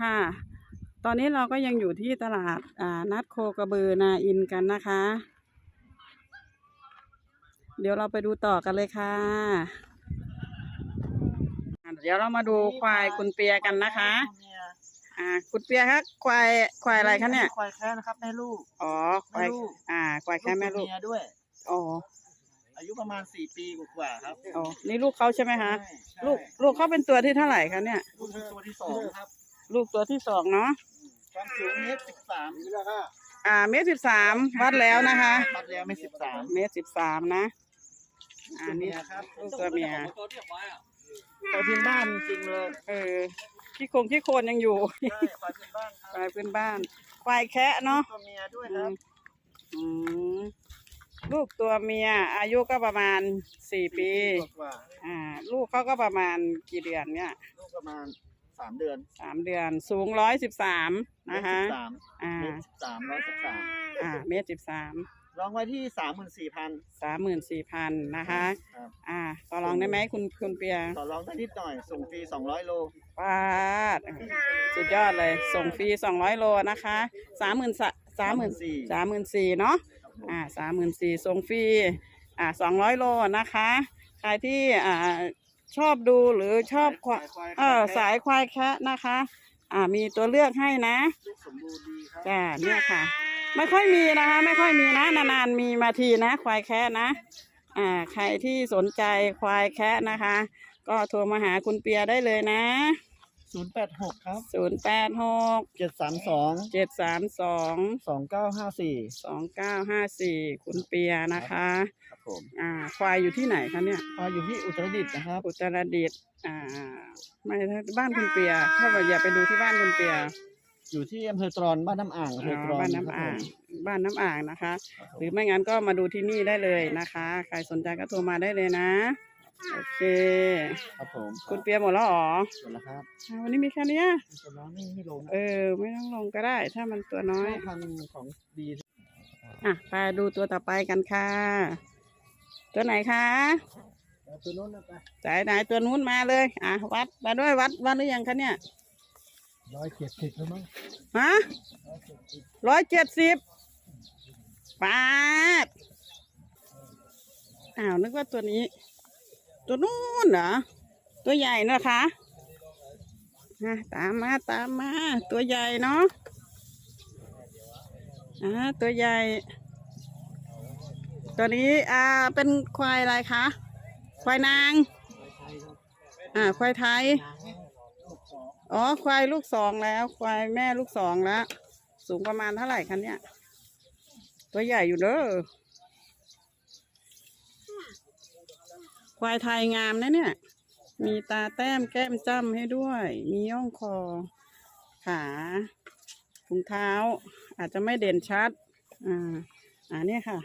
ค่ะ ตอนนี้เราก็ยังอยู่ที่ตลาดอ่านัดโคกระบือนาอินกันนะคะ เดี๋ยวเราไปดูต่อกันเลยค่ะอ่าเดี๋ยวเรามาดูควายคุณเปียกันนะคะ อ่า คุณเปียคะควายควายอะไรคะเนี่ย ควายแค่นะครับแม่ลูก อ๋อ ควายแม่ลูกอ่า ควายแค่แม่ลูกเมียด้วย อ๋ออายุประมาณสี่ปีกว่าๆครับอ๋อนี่ลูกเขาใช่ไหมคะใช่ลูก ลูกเขาเป็นตัวที่เท่าไหร่คะเนี่ย ลูกคือตัวที่สองครับ ลูกตัวที่สองเนาะความสูงเมตรสิบสามอ่าเมตรสิบสามวัดแล้วนะคะปัดแล้วเมตรสิบสามเมตรสิบสามนะอ่านี่ครับลูกตัวเมียตัวพื้นบ้านจริงเลยเออขี้โครงขี้โคลนยังอยู่ใช่ควายพื้นบ้านคควารับยพื้นบ้านควายแคะเนาะตัวเมียด้วยอืครัมบอืมลูกตัวเมีย อายุก็ประมาณสี่ปีกว่าอ่า ลูกเขาก็ประมาณกี่เดือนเนี่ยๆลูกประมาณ สามเดือนสามเดือนสูงร้อยสิบสามนะคะเมตรสิบสามอ่าเมตรสิบสามร้อยสิบสามอ่าเมตรสิบสามลองไว้ที่สามหมื่นสี่พันสามหมื่นสี่พันนะคะครับอ่าต่อรองได้ไหมคุณคุณเปียต่อรองได้นิดหน่อย ส่งฟรีสองร้อยโลปาดสุดยอดเลย ส่งฟรีสองร้อยโลนะคะสามหมื่นสามหมื่น34,000สามหมื่นสี่เนาะอ่าสามหมื่นสี่ส่งฟรีอ่าสองร้อยโลนะคะ ใครที่อ่า ชอบดูหรือชอบควาสายควายเออสายควายแคะนะคะ อ่ามีตัวเลือกให้นะลูกสมบูรณ์ดีครับจ้าเนี่ยค่ะ ไม่ค่อยมีนะคะ ไม่ค่อยมีนะนานๆมีมาทีนะ ควายแคะนะ อ่า ใครที่สนใจควายแคะนะคะ ก็โทรมาหาคุณเปียได้เลยนะศูนย์แปดหกครับศูนย์แปดหกเจ็ดสามสองเจ็ดสามสองสองเก้าห้าสี่สองเก้าห้าสี่คุณเปียนะคะครับ ผมอ่า ควายอยู่ที่ไหนคะเนี่ยมาอยู่ที่อุตรดิตถ์นะครับ อุตรดิตถ์อ่า ไม่ถ้าบ้านคุณเปียถ้าบอกอย่าไปดูที่บ้านคุณเปียอยู่ที่อำเภอตรอนบ้านน้ำอ่างอำเภอ๋ออตรอนบ้านน้ำอ่างบ้านน้ำอ่างนะคะครับผมหรือไม่งั้นก็มาดูที่นี่ได้เลยนะคะ ใครสนใจก็โทรมาได้เลยนะ โอเค ครับผม คุณเปียหมดแล้วเหรอหมดแล้วครับอ่าวันนี้มีแค่เนี้ยตัวน้องไม่ไม่ลง เออ ไม่ต้องลงก็ได้ ถ้ามันตัวน้อยพันธุ์ของดีอะไปดูตัวต่อไปกันค่ะ ตัวไหนคะตัวโน้นนะไปสายไหนตัวนู้นมาเลย อะวัดมาด้วยวัดวัดหรือยังคะเนี่ยร้อยเจ็ดสิบแล้วมั้งฮะร้อยเจ็ดสิบปาดอ้าวนึกว่าตัวนี้ ตัวนู้นเหรอตัวใหญ่นะคะอะตามมาตามมา ตัวใหญ่เนาะอ่าตัวใหญ่ ตัวนี้อ่าเป็นควายอะไรคะ ควายนาง อ่า ควายไทย อ๋อ ควายลูกสองแล้ว ควายแม่ลูกสองแล้ว สูงประมาณเท่าไหร่คะเนี่ย ตัวใหญ่อยู่เด้อ ควายไทยงามนะเนี่ย มีตาแต้มแก้มจ้ำให้ด้วย มีย่องคอ ขาถุงเท้า อาจจะไม่เด่นชัด อ่า อ่าเนี่ยค่ะ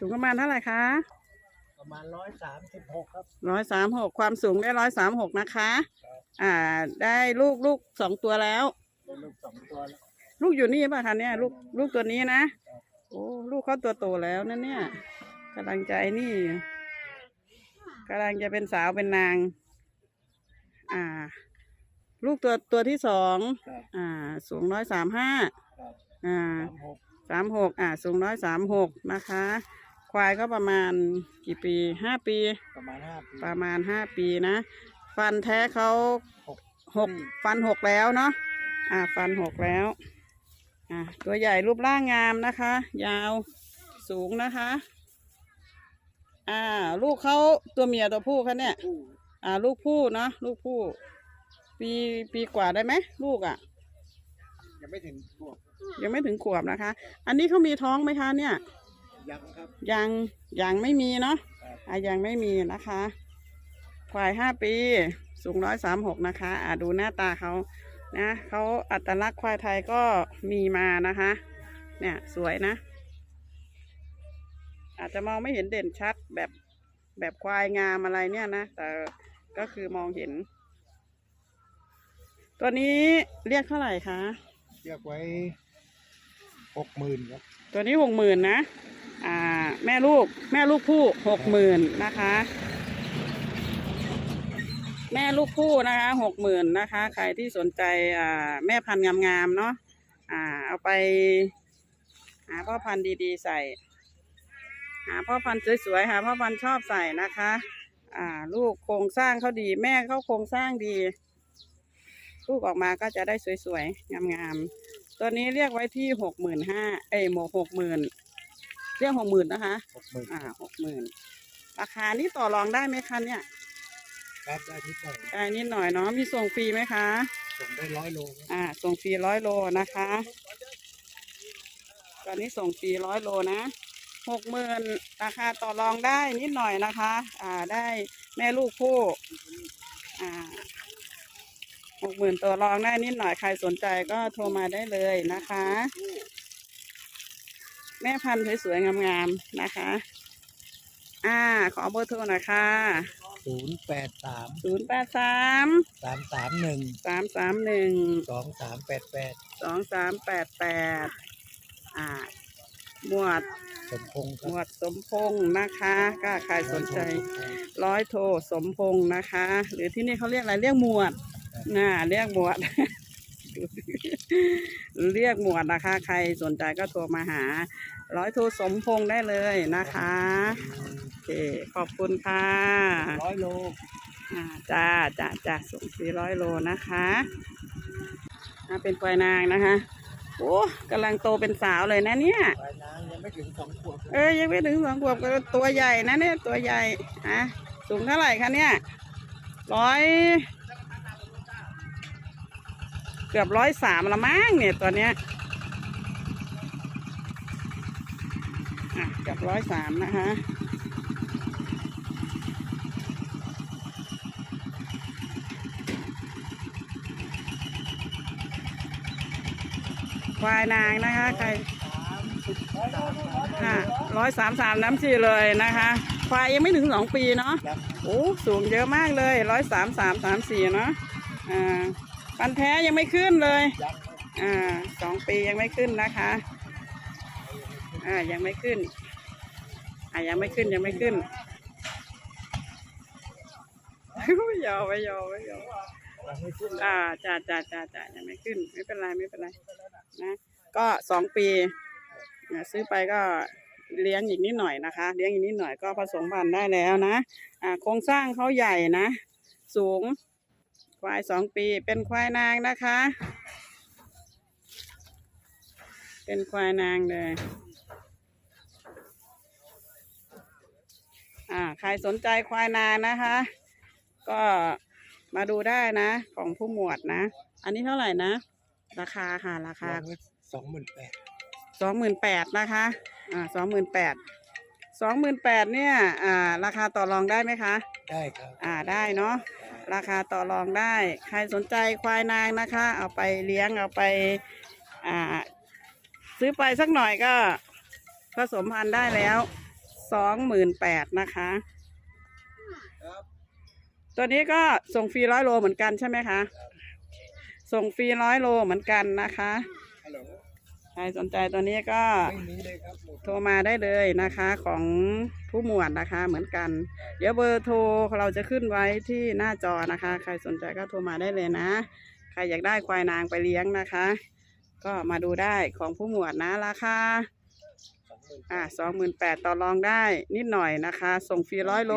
สูงประมาณเท่าไหร่คะ ประมาณร้อยสามสิบหกครับ ร้อยสามหกความสูงได้ร้อยสามหกนะคะอ่า ได้ลูกลูกสองตัวแล้วได้ลูกสองตัวแล้ว ลูกอยู่นี่ป่ะคะเนี่ยลูกลูกตัวนี้นะ โอ้ลูกเขาตัวโตแล้วนั่นเนี่ยกำลังใจนี่อยู่กำลังจะเป็นสาวเป็นนาง อ่า ลูกตัวตัวที่สองครับ อ่า สูงร้อยสามห้าครับอ่า สามหก สามหกอ่าสูงร้อยสามหกนะคะ ควายก็ประมาณกี่ปีห้าปี ประมาณห้าปีประมาณห้าปีนะ ฟันแท้เขาหกหกฟันหกแล้วเนาะอ่าฟันหกแล้วอ่าตัวใหญ่รูปร่างงามนะคะ ยาวสูงนะคะ อ่า ลูกเขาตัวเมียตัวผู้คะเนี่ยคู่อ่า ลูกผู้เนาะลูกผู้ ปีปีกว่าได้ไหมลูกอะ่ะ ยังไม่ถึงขวบยังไม่ถึงขวบนะคะ อันนี้เขามีท้องไหมคะเนี่ย ยังครับ ยังยังไม่มีเนาะครับอะยังไม่มีนะคะควายห้าปี สูงร้อยสามหกนะคะ อะดูหน้าตาเขานะเขาอัตลักษณ์ควายไทยก็มีมานะคะ เนี่ยสวยนะ อาจจะมองไม่เห็นเด่นชัดแบบแบบควายงามอะไรเนี่ยนะ แต่ก็คือมองเห็น ตัวนี้เรียกเท่าไหร่คะ เรียกไว้หกหมื่นครับ ตัวนี้หกหมื่นนะอ่า แม่ลูกแม่ลูกผู้หกหมื่นนะคะ แม่ลูกคู่นะคะหกหมื่นนะคะ ใครที่สนใจอ่าแม่พันธุ์งามๆเนาะอ่า เอาไป หาพ่อพันธุ์ดีๆใส่ หาพ่อพันธุ์สวยๆหาพ่อพันธุ์ชอบใส่นะคะ อ่า ลูกโครงสร้างเขาดี แม่เขาโครงสร้างดีลูกออกมาก็จะได้สวยๆงามๆตัวนี้เรียกไว้ที่หกหมื่นห้าเอ้ยหมกหกหมื่น เรียกหกหมื่นนะคะหกหมื่นอ่าหกหมื่นราคานี้ต่อรองได้ไหมคะเนี่ยครับได้นิดหน่อยได้นิดหน่อยเนาะมีส่งฟรีไหมคะ ส่งได้ร้อยโลครับอ่า ส่งฟรีร้อยโลนะคะ ตอนนี้ส่งฟรีร้อยโลนะหกหมื่นราคาต่อรองได้นิดหน่อยนะคะ อ่าได้แม่ลูกคู่อ่าหกหมื่นต่อรองได้นิดหน่อยใครสนใจก็โทรมาได้เลยนะคะ แม่พันธุ์สวยๆงามๆนะคะ อ่า ขอเบอร์โทรหน่อยค่ะศูนย์แปดสามศูนย์แปดสามสามสามหนึ่งสามสามหนึ่งสองสามแปดแปดสองสามแปดแปดอ่าหมวดสมพงษ์คหมรับวดสมพงษ์นะคะก็ใครสนใจ ร้อยโทสมพงษ์นะคะ หรือที่นี่เขาเรียกอะไรเรียกหมวดน่าเรียกหมวด เรียกหมวดนะคะ ใครสนใจก็โทรมาหา ร้อยโทสมพงษ์ได้เลยนะคะโอเคขอบคุณค่ะร้อยโลอ่าจ้าจ้าจ้าส่งสี่ร้อยโลนะคะอ่าเป็นควายนางนะคะโอ้กำลังโตเป็นสาวเลยนะเนี่ยปลายนางยังไม่ถึงสองขวบเอ้ยยังไม่ถึงสองขวบก็ตัวใหญ่นะเนี่ยตัวใหญ่ฮะสูงเท่าไหร่คะเนี่ยร้อย เกือบร้อยสามละมั้งเนี่ยตัวเนี้ยอะเกือบร้อยสามนะคะควายนางนะคะใครค่ะร้อยสามสามน้ำชีเลยนะคะควายยังไม่ถึงสองปีเนาะยังโอ้สูงเยอะมากเลยร้อยสามสามสามสี่เนาะอ่า ปันแท้ยังไม่ขึ้นเลย อ่าสองปียังไม่ขึ้นนะคะ อ่ายังไม่ขึ้น อ่ายังไม่ขึ้นยังไม่ขึ้นยอมไปยอมไปยอมไม่ขึ้นอ่าจ้าจ้าจ้าจ้ายังไม่ขึ้น ไม่เป็นไรไม่เป็นไรนะก็สองปีซื้อไปก็เลี้ยงอีกนิดหน่อยนะคะ เลี้ยงอีกนิดหน่อยก็ผสมพันธุ์ได้แล้วนะ อ่าโครงสร้างเขาใหญ่นะ สูง ควายสองปีเป็นควายนางนะคะ เป็นควายนางเลยอ่าใครสนใจควายนางนะคะ ก็มาดูได้นะ ของผู้หมวดนะ อันนี้เท่าไหร่นะ ราคาค่ะราคาสองหมื่นแปดสองหมื่นแปดนะคะอ่าสองหมื่นแปดสองหมื่นแปดเนี่ย อ่า ราคาต่อรองได้ไหมคะ ได้ครับ อ่า ได้เนาะ ราคาต่อรองได้ ใครสนใจควายนางนะคะ เอาไปเลี้ยงเอาไปอ่าซื้อไปสักหน่อยก็ผสมพันธุ์ได้แล้วสองหมื่นแปดนะคะคตัวนี้ก็ส่งฟรีร้อยโลเหมือนกันใช่ไหมคะ ส่งฟรีร้อยโลเหมือนกันนะคะ ใครสนใจตัวนี้ก็ไม่มีเลยครับหมดโทรมาได้เลยนะคะของผู้หมวดนะคะเหมือนกัน เดี๋ยวเบอร์โทรเราจะขึ้นไว้ที่หน้าจอนะคะ ใครสนใจก็โทรมาได้เลยนะ ใครอยากได้ควายนางไปเลี้ยงนะคะ ก็มาดูได้ของผู้หมวดนะราคาสองหมื่นอ่าสองหมื่นแปดต่อรองได้นิดหน่อยนะคะ ส่งฟรีร้อยโล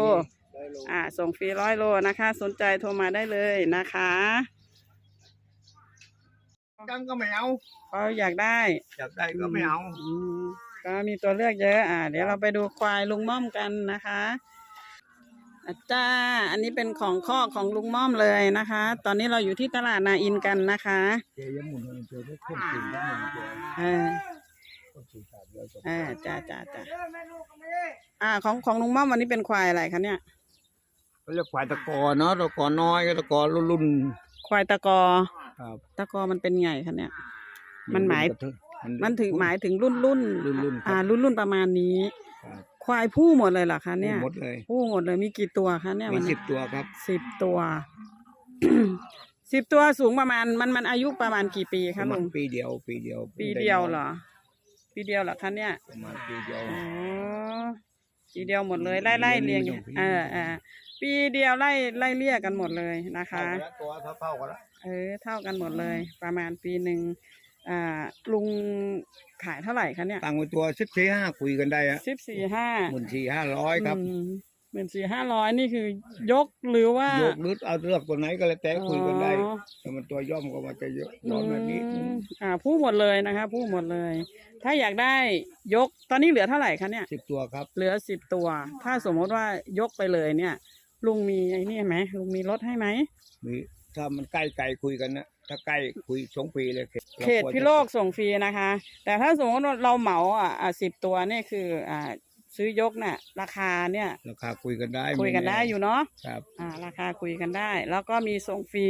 ร้อยโล อ่าส่งฟรีร้อยโลนะคะ สนใจโทรมาได้เลยนะคะ กังก็ไม่เอาเขาอยากได้อยากได้ก็ไม่เอาอืมก็มีตัวเลือกเยอะ อ่า เดี๋ยวเราไปดูควายลุงม่อมกันนะคะอาจ้า อันนี้เป็นของข้อกของลุงม่อมเลยนะคะ ตอนนี้เราอยู่ที่ตลาดนาอินกันนะคะเจยังหมุนเจอได้คนจริงแล้วหมุนเจอเออคนจริงสามร้อยสองเออจ้าจ้าจ้าอ่า ของของลุงม่อมวันนี้เป็นควายอะไรคะเนี่ยเขาเรียกควายตะกอเนาะตะกอน้อยก็ตะกอรุ่นควายตะกอๆ ครับตะกอมันเป็นไงคะเนี่ย มันหมาย มันมันถึงหมายถึงรุ่นรุ่นรุ่นๆครับ อ่า รุ่นรุ่นประมาณนี้ ครับควายผู้หมดเลยเหรอคะเนี่ยหมดเลยผู้หมดเลยมีกี่ตัวคะเนี่ยมีวันสินี้บตัวครับสิบตัว สิบตัวสูงประมาณ มันมันอายุประมาณกี่ปีปคะระมาลุณงปีเดียว ปีเดียวปีเดียวเหรอปีเดียวเหรอคะเนี่ย ประมาณปีเดียว อ๋อปีเดียวหมดเลยไล่ไล่เรียงปีเดียวเออเออปีปีเดียวไล่ไล่เลี่ยกันหมดเลยนะคะ เท่ากันแล้วตัวเท่าเท่ากันแล้ว เออเท่ากันหมดเลย ประมาณปีหนึ่งอ่าลุงขายเท่าไหร่คะเนี่ยตั้งไว้ตัวสิบสี่ห้าคุยกันได้อะสิบสี่ห้าหมื่นสี่ห้าร้อยครับหมื่นสี่ห้าร้อยนี่คือยกหรือว่าโยกลึดเอาเลือกตัวไหนก็แล้วแต่คุยกันได้อ๋อแต่มันตัวย่อมก็มันจะเยอะย่อมแบบนี้อืมอ่าพูดหมดเลยนะคะพูดหมดเลย ถ้าอยากได้ยกตอนนี้เหลือเท่าไหร่คะเนี่ย สิบตัวครับเหลือสิบตัว ถ้าสมมติว่ายกไปเลยเนี่ย ลุงมีไอ้นี่ไหมลุงมีลดให้ไหมมี ถ้ามันใกล้ไกลคุยกันนะถ้าใกล้คุยสองปีเลยเขตเขตพิโลกส่งฟรีนะคะ แต่ถ้าสมมติว่าเราเหมาอะอะสิบตัวเนี่ยคืออ่าซื้อยกน่ะราคาเนี่ย ราคาคุยกันได้คุยกันได้อยู่เนาะครับอ่าราคาคุยกันได้ แล้วก็มีส่งฟรี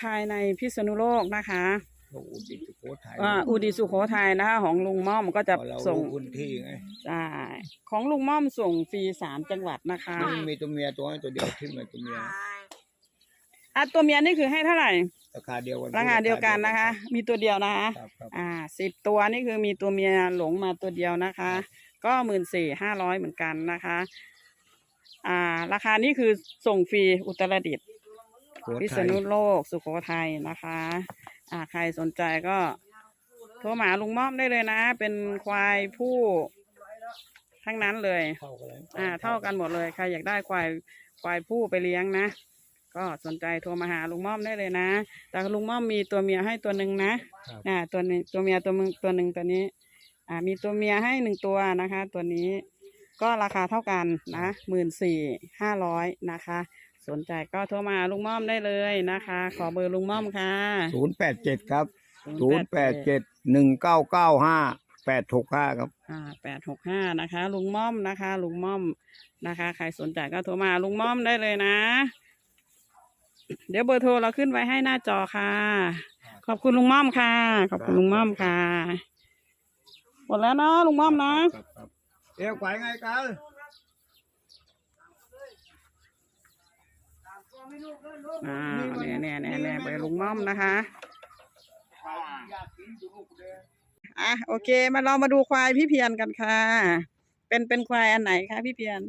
ภายในพิษณุโลกนะคะโอ้โหดิสุโขทัยอ่าอุดิสุโขทัยนะคะของลุงม่อมก็จะพอเราส่งรู้พื้นที่ไงใช่ของลุงม่อมส่งฟรีสามจังหวัดนะคะมันมีตัวเมียตัวนั้นตัวเดียวที่มันตัวเมีย อะตัวเมียนี่คือให้เท่าไหร่ ราคาเดียวกันราคาเดียวกันนะคะ มีตัวเดียวนะคะ ครับครับ อ่าสิบตัวนี่คือมีตัวเมียหลงมาตัวเดียวนะคะ ก็หมื่นสี่ห้าร้อยเหมือนกันนะคะ อ่า ราคานี่คือส่งฟรีอุตรดิตถ์สุโขพิษทัยณุโลกสุโขทัยนะคะ อ่าใครสนใจก็โทรมาหาลุงม่อมได้เลยนะ เป็นควายผู้ทั้งนั้นเลย เท่ากันเลยอ่า เท่ากันหมดเลยใครอยากได้ควายควายผู้ไปเลี้ยงนะ ก็สนใจโทรมาหาลุงม่อมได้เลยนะ แต่ลุงม่อมมีตัวเมียให้ตัวหนึ่งนะครับอ่าตัวหนึงตัวเมียตัวมึงตัวหนึ่งตัวนี้ อ่า มีตัวเมียให้หนึ่งตัวนะคะ ตัวนี้ก็ราคาเท่ากันนะหมื่นสี่ห้าร้อยนะคะ สนใจก็โทรมาหาลุงม่อมได้เลยนะคะ ขอเบอร์ลุงม่อมค่ะศูนย์แปดเจ็ดครับศูนย์แปดเจ็ดหนึ่งเก้าเก้าห้าแปดหกห้าครับ อ่าแปดหกห้านะคะ ลุงม่อมนะคะ ลุงม่อมนะคะ ใครสนใจก็โทรมาหาลุงม่อมได้เลยนะ เดี๋ยวเบอร์โทรเราขึ้นไว้ให้หน้าจอค่ะ ขอบคุณลุงม่อมค่ะ ขอบคุณลุงม่อมค่ะ หมดแล้วเนาะลุงม่อมเนาะครับครับเอ้ยไหวไงกันอ่าเนี่ยเนี่ยเนี่ยเนี่ยเบอร์ลุงม่อมนะคะอะโอเค มาเรามาดูควายพี่เพียรกันค่ะ เป็นเป็นควายอันไหนคะพี่เพียร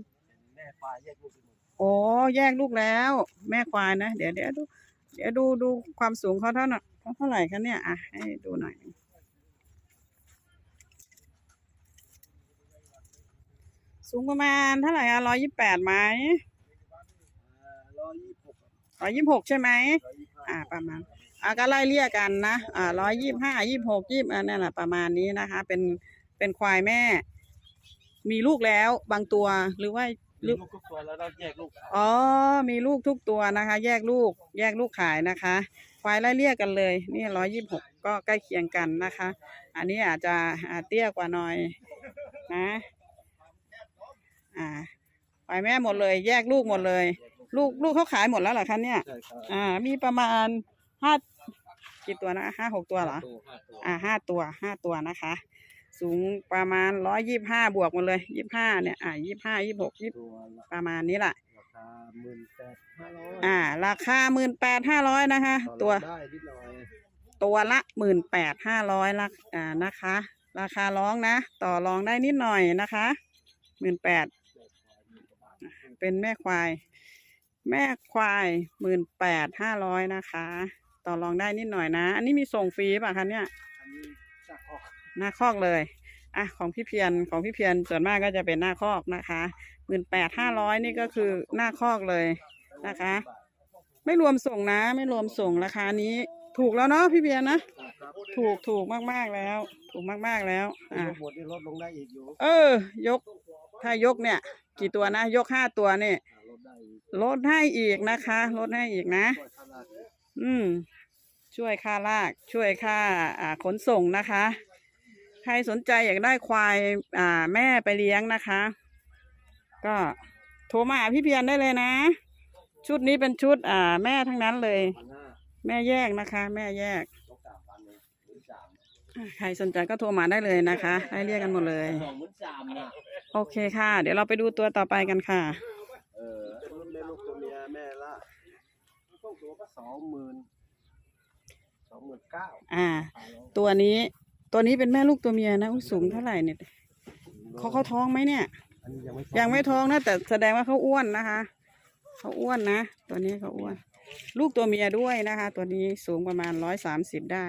แม่ควายแยกลูก โอ้แยกลูกแล้ว แม่ควายนะ เดี๋ยวเดี๋ยวดู เดี๋ยวดูดูความสูงเขาเท่าไหร่เท่าไหร่คะเนี่ยอะให้ดูหน่อย สูงประมาณเท่าไหร่อะร้อยยี่แปดไหมร้อยยี่สิบหกร้อยยี่หกใช่ไหมอ่าประมาณอ่าก็ไล่เลี่ยกันนะอ่าร้อยยี่ห้ายี่หกยี่อันนั่นแหละประมาณนี้นะคะ เป็นเป็นควายแม่ มีลูกแล้วบางตัวหรือว่า หรือลูกทุกตัวแล้วเราแยกลูกอ๋อ มีลูกทุกตัวนะคะ แยกลูก แยกลูกขายนะคะ ควายไล่เลี่ยกันเลย นี่ร้อยยี่สิบหกก็ใกล้เคียงกันนะคะ อันนี้อาจจะอ่าเตี้ยกว่าหน่อยนะ อ่าควายแม่หมดเลย แยกลูกหมดเลย ลูกลูกเขาขายหมดแล้วเหรอคะเนี่ย ใช่ครับอ่า มีประมาณห้ากี่ตัวนะห้าหกตัวเหรอ ตัวห้าตัว อ่าห้าตัวห้าตัวนะคะ สูงประมาณร้อยยี่ห้าบวกหมดเลยยี่ห้าเนี่ยอ่ายี่ห้ายี่หกยี่ตัวละประมาณนี้แหละราคาหมื่นแปดห้าร้อยอ่า ราคาหมื่นแปดห้าร้อยนะคะ ตัวได้นิดหน่อยตัวละหมื่นแปดห้าร้อยละอ่านะคะ ราคาร้องนะ ต่อรองได้นิดหน่อยนะคะหมื่นแปดเป็นแม่ควาย แม่ควายหมื่นแปดห้าร้อยนะคะ ต่อรองได้นิดหน่อยนะ อันนี้มีส่งฟรีป่ะคะเนี่ย อันนี้จากออก หน้าคอกเลยอะของพี่เพียรของพี่เพียรส่วนมากก็จะเป็นหน้าคอกนะคะหมื่นแปดห้าร้อยนี่ก็คือหน้าคอกเลยนะคะ ไม่รวมส่งนะ ไม่รวมส่งราคานี้ ถูกแล้วเนาะพี่เพียรนะถูกถูกมากๆแล้ว ถูกมากๆแล้วอะหมดนี่ลดลงได้อีกอยู่เออ ยกถ้ายกเนี่ย กี่ตัวนะ ยกห้าตัวเนี่ยลดได้อีกลดให้อีกนะคะลดให้อีกนะช่วยขนาดนี้อืม ช่วยค่าลาก ช่วยค่าอ่าขนส่งนะคะ ใครสนใจอยากได้ควายอ่า แม่ไปเลี้ยงนะคะ ก็โทรมาหาพี่เพียรได้เลยนะ ชุดนี้เป็นชุด อ่า แม่ทั้งนั้นเลย แม่แยกนะคะ แม่แยก ใครสนใจก็โทรมาได้เลยนะคะให้เรียกกันหมดเลย สองหมื่นสามนะโอเคค่ะ เดี๋ยวเราไปดูตัวต่อไปกันค่ะ เออแม่ลูกตัวเมียแม่ละต้องตัวก็สองหมื่นสองหมื่นเก้าอ่า ตัวนี้ ตัวนี้เป็นแม่ลูกตัวเมียนะอุ๊ยสูงเท่าไหร่เนี่ยเขาเขาท้องไหมเนี่ยอันนี้ยังไม่ยังไม่ท้องนะแต่แสดงว่าเขาอ้วนนะคะเขาอ้วนนะตัวนี้เขาอ้วน ลูกตัวเมียด้วยนะคะ ตัวนี้สูงประมาณร้อยสามสิบได้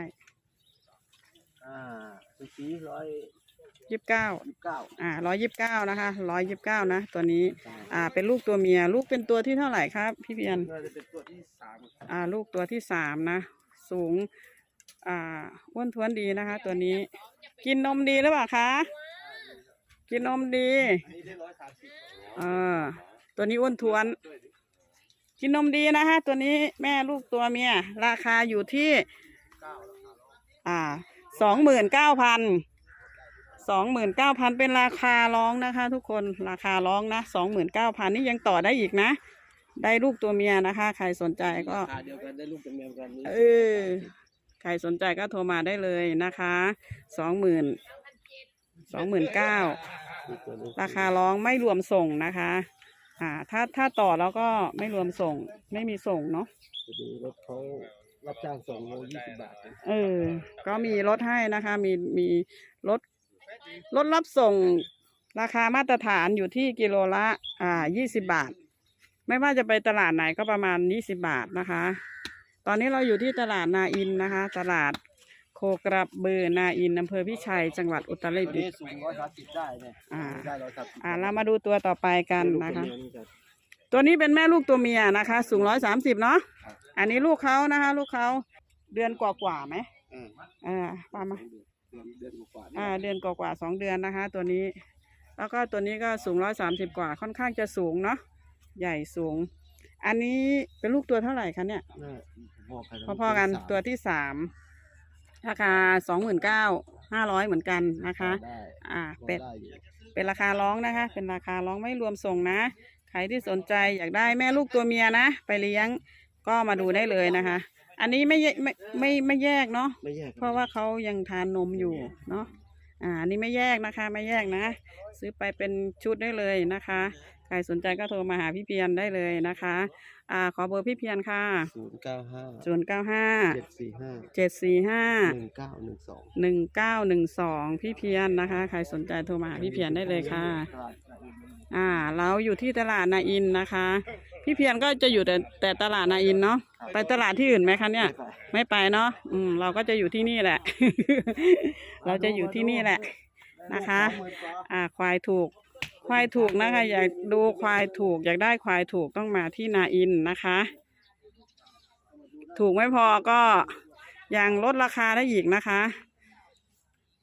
อ่าสุสีร้อยยี่สิบเก้ายี่สิบเก้าอ่าร้อยยี่สิบเก้านะคะร้อยยี่สิบเก้านะ ตัวนี้ อ่า เป็นลูกตัวเมีย ลูกเป็นตัวที่เท่าไหร่ครับ พี่เพียรน่าจะเป็นตัวที่สามอ่า ลูกตัวที่สามนะ สูง อ่าอ้วนท้วนดีนะคะ ตัวนี้ กินนมดีหรือเปล่าคะ กินนมดีอันนี้ได้ร้อยสามสิบเออตัวนี้อ้วนท้วน กินนมดีนะคะตัวนี้แม่ลูกตัวเมียราคาอยู่ที่เก้าอ่าสองหมื่นเก้าพันสองหมื่นเก้าพันเป็นราคาร้องนะคะ ทุกคนราคาร้องนะสองหมื่นเก้าพันนี่ยังต่อได้อีกนะ ได้ลูกตัวเมียนะคะ ใครสนใจก็ราคาเดียวกันได้ลูกเป็นเมียกันเออใค รสนใจก็โทรมาได้เลยนะคะสองหมื่นสองหมื่นเก้าราคาร้องไม่รวมส่งนะคะ อ่า ถ้าถ้าต่อแล้วก็ไม่รวมส่ง ไม่มีส่งเนาะพอดีรถเขารับจ้างส่งโลยี่สิบบาทเองเออ ก็มีรถให้นะคะ มีมีรถรถรับส่ง ราคามาตรฐานอยู่ที่กิโลละ อ่ายี่สิบบาท ไม่ว่าจะไปตลาดไหนก็ประมาณยี่สิบาทนะคะ ตอนนี้เราอยู่ที่ตลาดนาอินนะคะ ตลาดโคกระบือนาอินอำเภอพิชัย จังหวัดอุตรตัวดินี้ตถ์ สูงร้อยสามสิบได้เนี่ยอ่า ได้ร้อยสามสิบอ่าเรามาดูตัวต่อไปกันนะคะลูกเป็เมียเหมือกัตัวนี้เป็นแม่ลูกตัวเมียนะคะ สูงร้อยสามสิบเนาะอันนี้ลูกเขานะคะ ลูกเขาเดือนกว่าๆไหมอ่าอ่าประมาณ เดือนเดือนกว่าๆอ่าเดือนกว่าๆสองเดือนนะคะ ตัวนี้ แล้วก็ตัวนี้ก็สูงร้อยสามสิบกว่าค่อนข้างจะสูงเนาะใหญ่สูง อันนี้เป็นลูกตัวเท่าไหร่คะเนี่ยน่าพอๆกันพอๆกันสามตัวที่สามราคาสองหมื่นเก้าห้าร้อยเหมือนกันนะคะได้อ่าเป็นได้อยู่เป็นราคาร้องนะคะ เป็นราคาร้องไม่รวมส่งนะ ใครที่สนใจอยากได้แม่ลูกตัวเมียนะ ไปเลี้ยงก็มาดูได้เลยนะคะ อันนี้ไม่แยไม่ไม่ไม่แยกเนาะไม่แยกเพราะว่าเขายังทานนมอยู่เนาะอ่าอันนี้ไม่แยกนะคะ ไม่แยกนะ ซื้อไปเป็นชุดได้เลยนะคะ ใครสนใจก็โทรมาหาพี่เพียรได้เลยนะคะอ่าขอเบอร์พี่เพียรค่ะศูนย์เก้าห้าศูนย์เก้าห้าเจ็ดสี่ห้าเจ็ดสี่ห้าหนึ่งเก้าหนึ่งสองหนึ่งเก้าหนึ่งสองพี่เพียรนะคะ ใครสนใจโทรมาหาพี่เพียรได้เลยค่ะ อ่า เราอยู่ที่ตลาดนาอินนะคะ พี่เพียรก็จะอยู่แต่แต่ตลาดนาอินเนาะไปตลาดที่อื่นไหมคะเนี่ย ไม่ไปเนาะอืมเราก็จะอยู่ที่นี่แหละ เราจะอยู่ที่นี่แหละนะคะ อ่าควายถูก ควายถูกนะคะ อยากดูควายถูก อยากได้ควายถูกต้องมาที่นาอินนะคะ ถูกไม่พอก็ยังลดราคาได้อีกนะคะ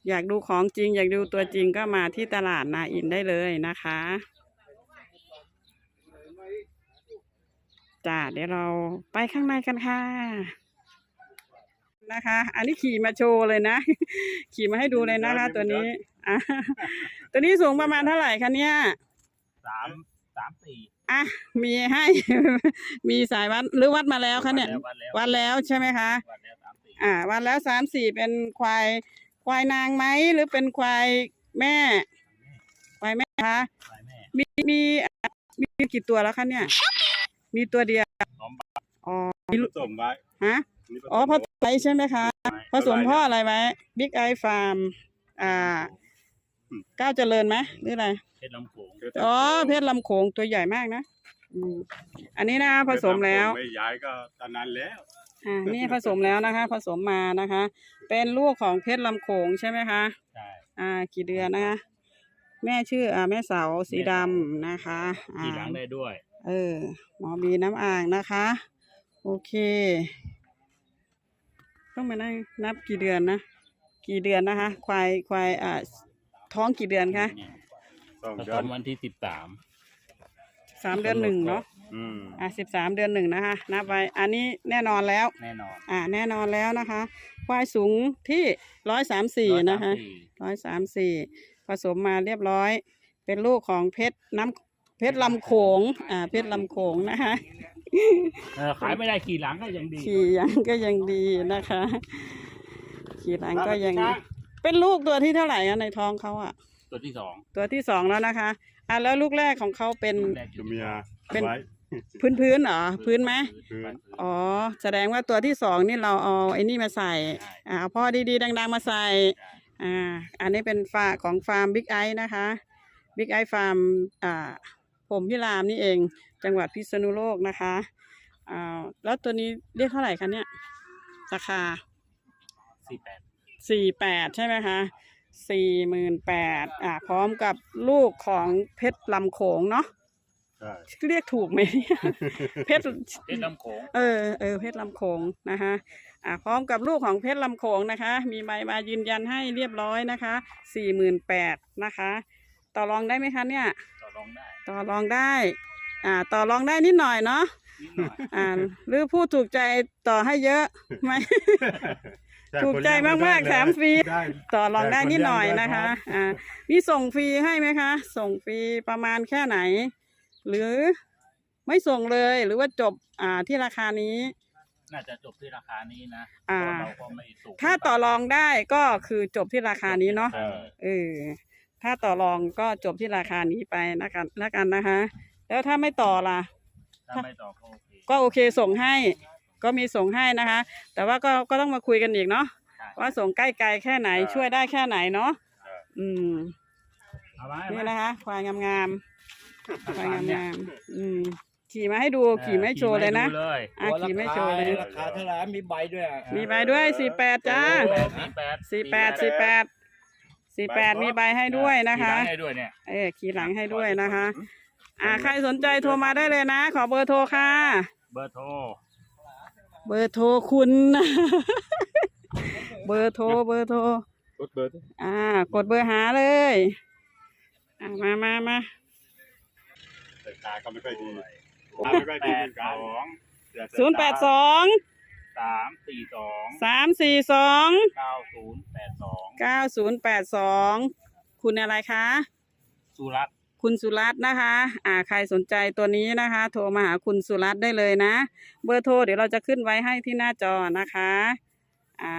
อยากดูของจริง อยากดูตัวจริงก็มาที่ตลาดนาอินได้เลยนะคะจ้าเดี๋ยวเราไปข้างในกันค่ะนะคะ อันนี้ขี่มาโชว์เลยนะ ขี่มาให้ดูเลยนะคะ ตัวนี้อะ ตัวนี้สูงประมาณเท่าไหร่คะเนี่ยสามสามสี่อะมีให้ มีสายวัดหรือวัดมาแล้วคะเนี่ย วันแล้ววัดแล้วใช่ไหมคะวันแล้วสามสี่อ่า วันแล้วสามสี่เป็นควายควายนางไหมหรือเป็นควายแม่ ควายแม่คะไปแม่มีมีมีกี่ตัวแล้วคะเนี่ย มีตัวเดียวน้องอ๋อผสมไว้ฮะอ๋อผสมไว้ใช่ไหมคะผสมพ่ออะไรไว้บิ๊กไอฟาร์มอ่า ก้าวเจริญไหมหรืออะไร เพชรลำโขงอ๋อ เพชรลำโขงตัวใหญ่มากนะอืมอันนี้นะผสมแล้ว ไม่ย้ายก็ตอนนั้นแล้ว อ่า นี่ผสมแล้วนะคะ ผสมมานะคะ เป็นลูกของเพชรลำโขงใช่ไหมคะ ใช่ อ่า กี่เดือนนะคะ แม่ชื่ออ่าแม่เสาสีดำนะคะอ่าขี่หลังได้ด้วย เออ หมอบีน้ำอ่างนะคะ โอเค ต้องมานั่งนับกี่เดือนนะ กี่เดือนนะคะ ควายควายอ่า ท้องกี่เดือนคะเนี่ยสองผเดืสอนมวันที่สิบสาม สามเดือนหนึ่งเนาะอืมอ่าสิบสามเดือนหนึ่งนะคะนับไว้อันนี้แน่นอนแล้ว แน่นอนอ่าแน่นอนแล้วนะคะควายสูงที่ร้อยสามสี่นะคะ ร้อยสามสี่ผสมมาเรียบร้อย เป็นลูกของเพชรน้ำเพชรลำโขงอ่าเพชรลำโขงนะคะ เออขายไม่ได้ขี่หลังก็ยังดีขี่ยังก็ยังดีนะคะ ขี่หลังก็ยังดี เป็นลูกตัวที่เท่าไหร่อะในท้องเขาอะตัวที่สองตัวที่สองแล้วนะคะอะแล้วลูกแรกของเขาเป็น แรกอตัยู่วเมียเป็น ไว้ พื้นพื้นๆเหรอพื้นไหมพื้น อ๋อแสดงว่าตัวที่สองนี่เราเอาไอ้นี่มาใส่อ่าเอาพ่อดีๆดังๆมาใส่อ่าอันนี้เป็นฟาของฟาร์มบิ๊กไอนะคะบิ๊กไอฟาร์มอ่าโพรหมพิรามนี่เอง จังหวัดพิษณุโลกนะคะอ่าแล้วตัวนี้เรียกเท่าไหร่คะเนี่ยราคาสี่แปด สี่แปดใช่ไหมคะสี่หมื่นแปดอ่าพร้อมกับลูกของเพชรลำโขงเนาะใช่เรียกถูกไหมเนี่ยเพชรเพชรลำโขงเออเออเพชรลำโขงนะคะอ่าพร้อมกับลูกของเพชรลำโขงนะคะ มีใบมายืนยันให้เรียบร้อยนะคะสี่หมื่นแปดนะคะ ต่อรองได้ไหมคะเนี่ย ต่อรองได้ต่อรองได้ อ่า ต่อรองได้นิดหน่อยเนาะนิดหน่อยอ่าหรือผู้ถูกใจต่อให้เยอะไหม ถูกใจมากๆแถมฟรีได้ต่อรองได้นิดหน่อยนะคะอ่ามีส่งฟรีให้ไหมคะ ส่งฟรีประมาณแค่ไหน หรือไม่ส่งเลยหรือว่าจบอ่าที่ราคานี้ น่าจะจบที่ราคานี้นะเพอ่า ราะเราก็ไม่สูงถ้าต่อรองได้ก็คือจบที่ราคานี้เนาะ เออเออถ้าต่อรองก็จบที่ราคานี้ไปนะกันแล้วกันนะคะ แล้วถ้าไม่ต่อล่ะ ถ้าไม่ต่อก็โอเคก็โอเคส่งให้ ก็มีส่งให้นะคะ แต่ว่าก็ก็ต้องมาคุยกันอีกเนาะใช่ว่าส่งใกล้ไกลแค่ไหนช่วยได้แค่ไหนเนาะอืมเอาไว้นี่เอาไว้นะคะควายงามๆควายเนี่ยงามๆอืมขี่มาให้ดูขี่ไม่โชว์เลยนะขี่ให้ดูเลยอะขี่ไม่โชว์เลยราคาเท่าไหร่มีใบด้วยอะมีใบด้วยสี่แปดจ้าสี่แปดสี่แปดสี่แปดสี่แปดมีใบให้ด้วยนะคะขี่หลังให้ด้วยเนี่ยเออขี่หลังให้ด้วยนะคะ อ่าใครสนใจโทรมาได้เลยนะ ขอเบอร์โทรค่ะ เบอร์โทร เบอร์โทรคุณ เบอร์โทรเบอร์โทร กดเบอร์ดิอ่า กดเบอร์หาเลย อ่ามามามาสายตาก็ไม่ค่อยดีแปตาไม่ค่อยดีเหมืดอนกัสนองศูนย์แปดสองสามสี่สองสามสี่สองเก้าศูนย์แปดสองเก้าศูนย์แปดสองคุณอะไรคะ สุรัตน์ คุณสุรัตน์นะคะ อ่า ใครสนใจตัวนี้นะคะ โทรมาหาคุณสุรัตน์ได้เลยนะ เบอร์โทรเดี๋ยวเราจะขึ้นไว้ให้ที่หน้าจอนะคะ อ่า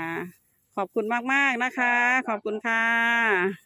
ขอบคุณมากๆนะคะ ขอบคุณค่ะ